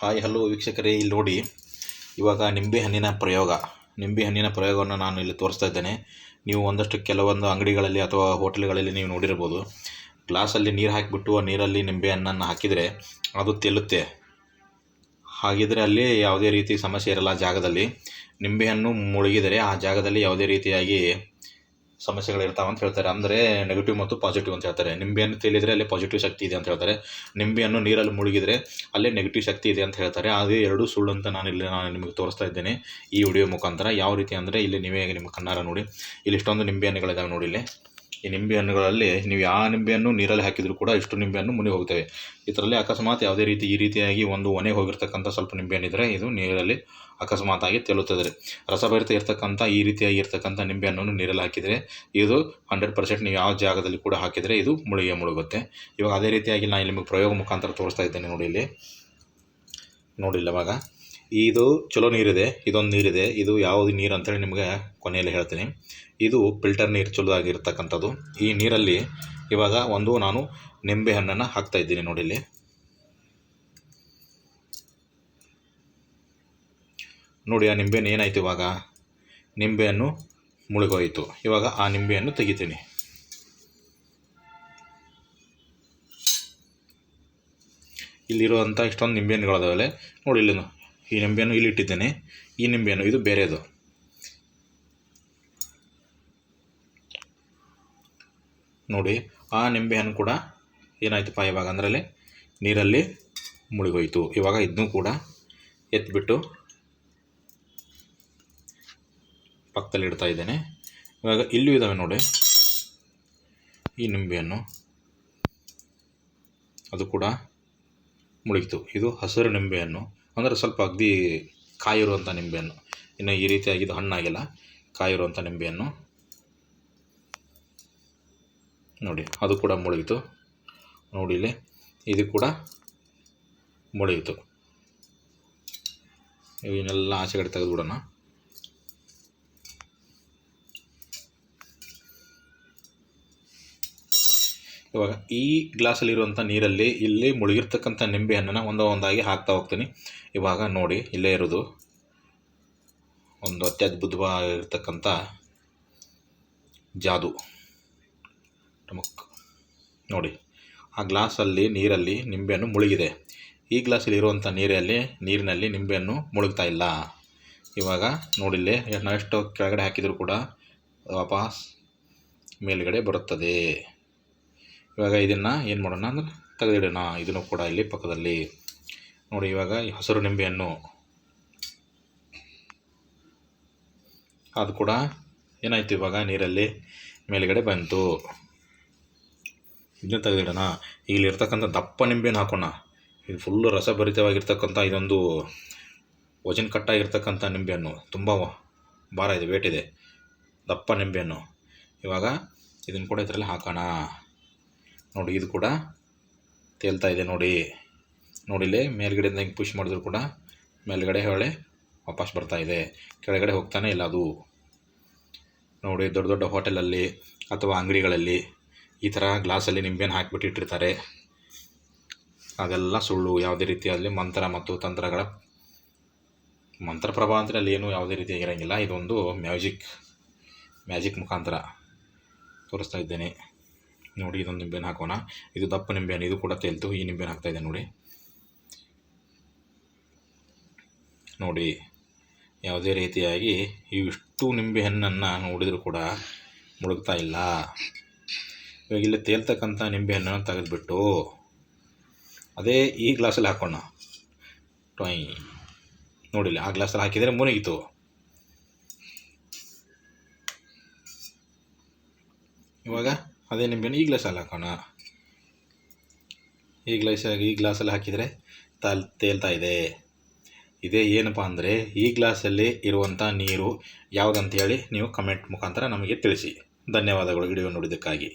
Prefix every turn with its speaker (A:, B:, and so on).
A: Hi, hello ವೀಕ್ಷಕರೇ, ಇಲ್ಲಿ ನೋಡಿ. ಇವಾಗ ನಿಂಬೆ ಹಣ್ಣಿನ ಪ್ರಯೋಗ. ನಿಂಬೆ ಹಣ್ಣಿನ ಪ್ರಯೋಗವನ್ನು ನಾನು ಇಲ್ಲಿ ತೋರಿಸ್ತಾ ಇದ್ದೇನೆ. ನೀವು ಒಂದಷ್ಟು ಕೆಲವೊಂದು ಅಂಗಡಿಗಳಲ್ಲಿ ಅಥವಾ ಹೋಟೆಲ್ಗಳಲ್ಲಿ ನೀವು ನೋಡಿರ್ಬೋದು. ಗ್ಲಾಸಲ್ಲಿ ನೀರು ಹಾಕಿಬಿಟ್ಟು ಆ ನೀರಲ್ಲಿ ನಿಂಬೆ ಹಣ್ಣನ್ನು ಹಾಕಿದರೆ ಅದು ತೆಲ್ಲುತ್ತೆ ಹಾಗಿದ್ರೆ ಅಲ್ಲಿ ಯಾವುದೇ ರೀತಿ ಸಮಸ್ಯೆ ಇರಲ್ಲ ಜಾಗದಲ್ಲಿ. ನಿಂಬೆಹಣ್ಣು ಮುಳುಗಿದರೆ ಆ ಜಾಗದಲ್ಲಿ ಯಾವುದೇ ರೀತಿಯಾಗಿ ಸಮಸ್ಯೆಗಳಿರ್ತಾವೆ ಅಂತ ಹೇಳ್ತಾರೆ. ಅಂದರೆ ನೆಗೆಟಿವ್ ಮತ್ತು ಪಾಸಿಟಿವ್ ಅಂತ ಹೇಳ್ತಾರೆ. ನಿಂಬೆಯನ್ನು ತೇಲಿದರೆ ಅಲ್ಲಿ ಪಾಸಿಟಿವ್ ಶಕ್ತಿ ಇದೆ ಅಂತ ಹೇಳ್ತಾರೆ. ನಿಂಬೆಯನ್ನು ನೀರಲ್ಲಿ ಮುಳುಗಿದರೆ ಅಲ್ಲಿ ನೆಗೆಟಿವ್ ಶಕ್ತಿ ಇದೆ ಅಂತ ಹೇಳ್ತಾರೆ. ಅದೇ ಎರಡು ಸುಳ್ಳು ಅಂತ ನಾನು ಇಲ್ಲಿ ನಾನು ನಿಮಗೆ ತೋರಿಸ್ತಾ ಇದ್ದೇನೆ ಈ ವಿಡಿಯೋ ಮುಖಾಂತರ. ಯಾವ ರೀತಿ ಅಂದರೆ ಇಲ್ಲಿ ನೀವೇ ನಿಮ್ಮ ಕಣ್ಣಾರ ನೋಡಿ. ಇಲ್ಲಿ ಇಷ್ಟೊಂದು ನಿಂಬೆ ಹಣ್ಣುಗಳಿದಾವೆ ನೋಡಿ ಇಲ್ಲಿ. ಈ ನಿಂಬೆ ಹಣ್ಣುಗಳಲ್ಲಿ ನೀವು ಯಾವ ನಿಂಬೆಹಣ್ಣು ನೀರಲ್ಲಿ ಹಾಕಿದರೂ ಕೂಡ ಇಷ್ಟು ನಿಂಬೆಹಣ್ಣು ಮುನಿ ಹೋಗ್ತವೆ. ಇದರಲ್ಲಿ ಅಕಸ್ಮಾತ್ ಯಾವುದೇ ರೀತಿ ಈ ರೀತಿಯಾಗಿ ಒಂದು ಒಣಗಿ ಹೋಗಿರ್ತಕ್ಕಂಥ ಸ್ವಲ್ಪ ನಿಂಬೆಹಣ್ಣಿದ್ರೆ ಇದು ನೀರಲ್ಲಿ ಅಕಸ್ಮಾತಾಗಿ ತೇಲುತ್ತದೆ. ರಸಭರಿತ ಇರ್ತಕ್ಕಂಥ ಈ ರೀತಿಯಾಗಿ ಇರ್ತಕ್ಕಂಥ ನಿಂಬೆಹಣ್ಣನ್ನು ನೀರಲ್ಲಿ ಹಾಕಿದರೆ ಇದು ಹಂಡ್ರೆಡ್ ಪರ್ಸೆಂಟ್ ನೀವು ಯಾವ ಜಾಗದಲ್ಲಿ ಕೂಡ ಹಾಕಿದರೆ ಇದು ಮುಳುಗೆ ಮುಳುಗುತ್ತೆ. ಇವಾಗ ಅದೇ ರೀತಿಯಾಗಿ ನಾನು ನಿಮಗೆ ಪ್ರಯೋಗ ಮುಖಾಂತರ ತೋರಿಸ್ತಾ ಇದ್ದೇನೆ ನೋಡಿ ಇಲ್ಲಿ. ನೋಡಿಲ್ಲ ಇವಾಗ ಇದು ಚಲೋ ನೀರಿದೆ, ಇದೊಂದು ನೀರಿದೆ, ಇದು ಯಾವುದು ನೀರು ಅಂತೇಳಿ ನಿಮಗೆ ಕೊನೆಯಲ್ಲಿ ಹೇಳ್ತೀನಿ. ಇದು ಫಿಲ್ಟರ್ ನೀರು ಚಲೋ ಆಗಿರ್ತಕ್ಕಂಥದ್ದು ಈ ನೀರಲ್ಲಿ ಇವಾಗ ಒಂದು ನಾನು ನಿಂಬೆ ಹಣ್ಣನ್ನು ಹಾಕ್ತಾ ಇದ್ದೀನಿ ನೋಡಿ ಇಲ್ಲಿ ನೋಡಿ, ಆ ನಿಂಬೆಹಣ್ಣು ಏನಾಯಿತು ಇವಾಗ? ನಿಂಬೆಹಣ್ಣು ಮುಳುಗೋಯಿತು. ಇವಾಗ ಆ ನಿಂಬೆಹಣ್ಣು ತೆಗಿತೀನಿ. ಇಲ್ಲಿರುವಂಥ ಇಷ್ಟೊಂದು ನಿಂಬೆಹಣ್ಣುಗಳಾದವಲ್ಲೇ. ನೋಡಿ ಇಲ್ಲಿ ಈ ನಿಂಬೆಯನ್ನು ಇಲ್ಲಿ ಇಟ್ಟಿದ್ದೇನೆ. ಈ ನಿಂಬೆಯನ್ನು ಇದು ಬೇರೆದು. ನೋಡಿ, ಆ ನಿಂಬೆಯನ್ನು ಕೂಡ ಏನಾಯ್ತುಪ್ಪ ಇವಾಗ ಅದರಲ್ಲಿ? ನೀರಲ್ಲಿ ಮುಳುಗೋಯ್ತು. ಇವಾಗ ಇದನ್ನೂ ಕೂಡ ಎತ್ತಿಬಿಟ್ಟು ಪಕ್ಕದಲ್ಲಿ ಇಡ್ತಾ ಇದ್ದೇನೆ. ಇವಾಗ ಇಲ್ಲೂ ಇದ್ದಾವೆ ನೋಡಿ. ಈ ನಿಂಬೆಯನ್ನು ಅದು ಕೂಡ ಮುಳುಗಿತು. ಇದು ಹಸಿರು ನಿಂಬೆಹಣ್ಣು. ಅಂದರೆ ಸ್ವಲ್ಪ ಅಗದಿ ಕಾಯಿರುವಂಥ ನಿಂಬೆಹಣ್ಣು. ಇನ್ನು ಈ ರೀತಿಯಾಗಿ ಇದು ಹಣ್ಣಾಗಿಲ್ಲ. ಕಾಯಿರುವಂಥ ನಿಂಬೆಹಣ್ಣು. ನೋಡಿ, ಅದು ಕೂಡ ಮುಳುಗಿತು. ನೋಡಿ ಇಲ್ಲಿ, ಇದು ಕೂಡ ಮುಳುಗಿತು. ಇವನ್ನೆಲ್ಲ ಆಚೆ ಕಡೆ ತೆಗೆದುಬಿಡೋಣ. ಇವಾಗ ಈ ಗ್ಲಾಸಲ್ಲಿರುವಂಥ ನೀರಲ್ಲಿ ಇಲ್ಲಿ ಮುಳುಗಿರ್ತಕ್ಕಂಥ ನಿಂಬೆಹಣ್ಣನ್ನು ಒಂದೋ ಒಂದಾಗಿ ಹಾಕ್ತಾ ಹೋಗ್ತೀನಿ. ಇವಾಗ ನೋಡಿ, ಇಲ್ಲೇ ಇರೋದು. ಒಂದು ಅತ್ಯದ್ಭುತವಾಗಿರ್ತಕ್ಕಂಥ ಜಾದು. ಟಮಕ್ ನೋಡಿ, ಆ ಗ್ಲಾಸಲ್ಲಿ, ನೀರಲ್ಲಿ ನಿಂಬೆಹಣ್ಣು ಮುಳುಗಿದೆ. ಈ ಗ್ಲಾಸಲ್ಲಿ ಇರುವಂಥ ನೀರಲ್ಲಿ, ನೀರಿನಲ್ಲಿ ನಿಂಬೆಹಣ್ಣು ಮುಳುಗ್ತಾ ಇಲ್ಲ. ಇವಾಗ ನೋಡಿಲ್ಲಿ ನಾವು ಎಷ್ಟು ಕೆಳಗಡೆ ಹಾಕಿದರೂ ಕೂಡ ವಾಪಸ್ ಮೇಲುಗಡೆ ಬರುತ್ತದೆ. ಇವಾಗ ಇದನ್ನು ಏನು ಮಾಡೋಣ ಅಂದ್ರೆ ತೆಗೆದಿಡೋಣ. ಇದನ್ನು ಕೂಡ ಇಲ್ಲಿ ಪಕ್ಕದಲ್ಲಿ ನೋಡಿ, ಇವಾಗ ಹಸಿರು ನಿಂಬೆಯನ್ನು ಅದು ಕೂಡ ಏನಾಯಿತು ಇವಾಗ? ನೀರಲ್ಲಿ ಮೇಲುಗಡೆ ಬಂತು. ಇದನ್ನ ತೆಗೆದಿಡೋಣ. ಇಲ್ಲಿರ್ತಕ್ಕಂಥ ದಪ್ಪ ನಿಂಬೆನ ಹಾಕೋಣ. ಇದು ಫುಲ್ಲು ರಸಭರಿತವಾಗಿರ್ತಕ್ಕಂಥ ಇದೊಂದು ವಜನ್ ಕಟ್ಟಾಗಿರ್ತಕ್ಕಂಥ ನಿಂಬೆಯನ್ನು. ತುಂಬ ಭಾರ ಇದೆ ವೇಟ್ ಇದೆ. ದಪ್ಪ ನಿಂಬೆಯನ್ನು. ಇವಾಗ ಇದನ್ನು ಕೂಡ ಇದರಲ್ಲಿ ಹಾಕೋಣ. ನೋಡಿ, ಇದು ಕೂಡ ತೇಲ್ತಾ ಇದೆ ನೋಡಿ. ನೋಡಿಲ್ಲೇ, ಮೇಲ್ಗಡೆಯಿಂದ ಹಿಂಗೆ ಪುಷ್ ಮಾಡಿದ್ರು ಕೂಡ ಮೇಲ್ಗಡೆ ಹೊಳೆ ವಾಪಸ್ ಬರ್ತಾ ಇದೆ. ಕೆಳಗಡೆ ಹೋಗ್ತಾನೆ ಇಲ್ಲ ಅದು. ನೋಡಿ, ದೊಡ್ಡ ದೊಡ್ಡ ಹೋಟೆಲಲ್ಲಿ ಅಥವಾ ಅಂಗಡಿಗಳಲ್ಲಿ ಈ ಥರ ಗ್ಲಾಸಲ್ಲಿ ನಿಂಬೆನ ಹಾಕಿಬಿಟ್ಟು ಇಟ್ಟಿರ್ತಾರೆ ಅದೆಲ್ಲ ಸುಳ್ಳು. ಯಾವುದೇ ರೀತಿಯಲ್ಲಿ ಮಂತ್ರ ಮತ್ತು ತಂತ್ರಗಳ ಮಂತ್ರ ಪ್ರಭಾವ ಅಂದರೆ ಅಲ್ಲಿ ಏನೂ ಯಾವುದೇ ರೀತಿಯಾಗಿ ಇರೋಂಗಿಲ್ಲ ಇದೊಂದು ಮ್ಯಾಜಿಕ್ ಮ್ಯಾಜಿಕ್ ಮುಖಾಂತರ ತೋರಿಸ್ತಾ ಇದ್ದೇನೆ. ನೋಡಿ, ಇದೊಂದು ನಿಂಬೆಹಣ್ಣು ಹಾಕೋಣ. ಇದು ದಪ್ಪ ನಿಂಬೆಹಣ್ಣು, ಇದು ಕೂಡ ತೇಲ್ತು, ಈ ನಿಂಬೆಹಣ್ಣು ಹಾಕ್ತಾ ಇದೆ ನೋಡಿ. ನೋಡಿ, ಯಾವುದೇ ರೀತಿಯಾಗಿ ಇವಿಷ್ಟು ನಿಂಬೆಹಣ್ಣನ್ನು ನೋಡಿದರೂ ಕೂಡ ಮುಳುಗ್ತಾ ಇಲ್ಲ. ಇವಾಗ ಇಲ್ಲಿ ತೇಲ್ತಕ್ಕಂಥ ನಿಂಬೆಹಣ್ಣನ್ನು ತೆಗೆದುಬಿಟ್ಟು ಅದೇ ಈ ಗ್ಲಾಸಲ್ಲಿ ಹಾಕೋಣ. ಟೊಯ್. ನೋಡಿಲ್ಲ, ಆ ಗ್ಲಾಸಲ್ಲಿ ಹಾಕಿದರೆ ಮುನಿಗಿತು ಇವಾಗ ಅದೇ ನಿಂಬೆಹಣ್ಣು ಈ ಗ್ಲಾಸಲ್ಲಿ ಹಾಕೋಣ? ಈ ಗ್ಲಾಸ್ ಈ ಗ್ಲಾಸಲ್ಲಿ ಹಾಕಿದರೆ ತಲ್, ತೇಲ್ತಾ ಇದೆ. ಇದೇ ಏನಪ್ಪ ಅಂದರೆ ಈ ಗ್ಲಾಸಲ್ಲಿ ಇರುವಂಥ ನೀರು ಯಾವುದಂತೇಳಿ ನೀವು ಕಮೆಂಟ್ ಮುಖಾಂತರ ನಮಗೆ ತಿಳಿಸಿ. ಧನ್ಯವಾದಗಳು ವಿಡಿಯೋ ನೋಡಿದ್ದಕ್ಕಾಗಿ.